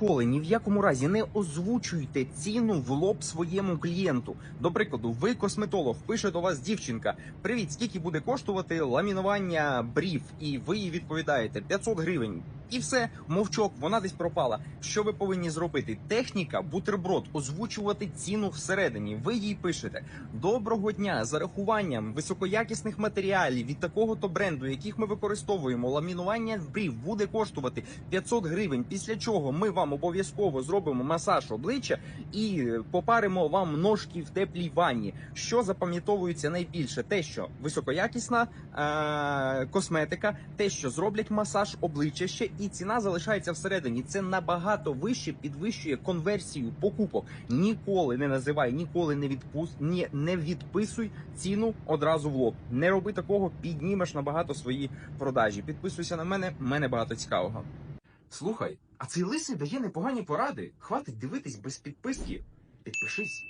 Ніколи ні в якому разі не озвучуйте ціну в лоб своєму клієнту. До прикладу, ви косметолог, пише до вас дівчинка: Привіт, скільки буде коштувати ламінування брів? І ви їй відповідаєте 500 гривень. І все, мовчок, вона десь пропала. Що ви повинні зробити? Техніка, бутерброд, озвучувати ціну всередині. Ви їй пишете доброго дня з зарахуванням високоякісних матеріалів від такого то бренду, яких ми використовуємо. Ламінування брів буде коштувати 500 гривень. Після чого ми вам обов'язково зробимо масаж обличчя і попаримо вам ножки в теплій ванні. Що запам'ятовується найбільше? Те, що високоякісна е- косметика, те, що зроблять масаж обличчя ще, і ціна залишається всередині. Це набагато вище підвищує конверсію покупок. Ніколи не називай, ніколи не відпус... ні, не відписуй ціну одразу в лоб. Не роби такого, піднімеш набагато свої продажі. Підписуйся на мене, мене багато цікавого. Слухай, а цей лисий дає непогані поради. Хватить дивитись без підписки. Підпишись.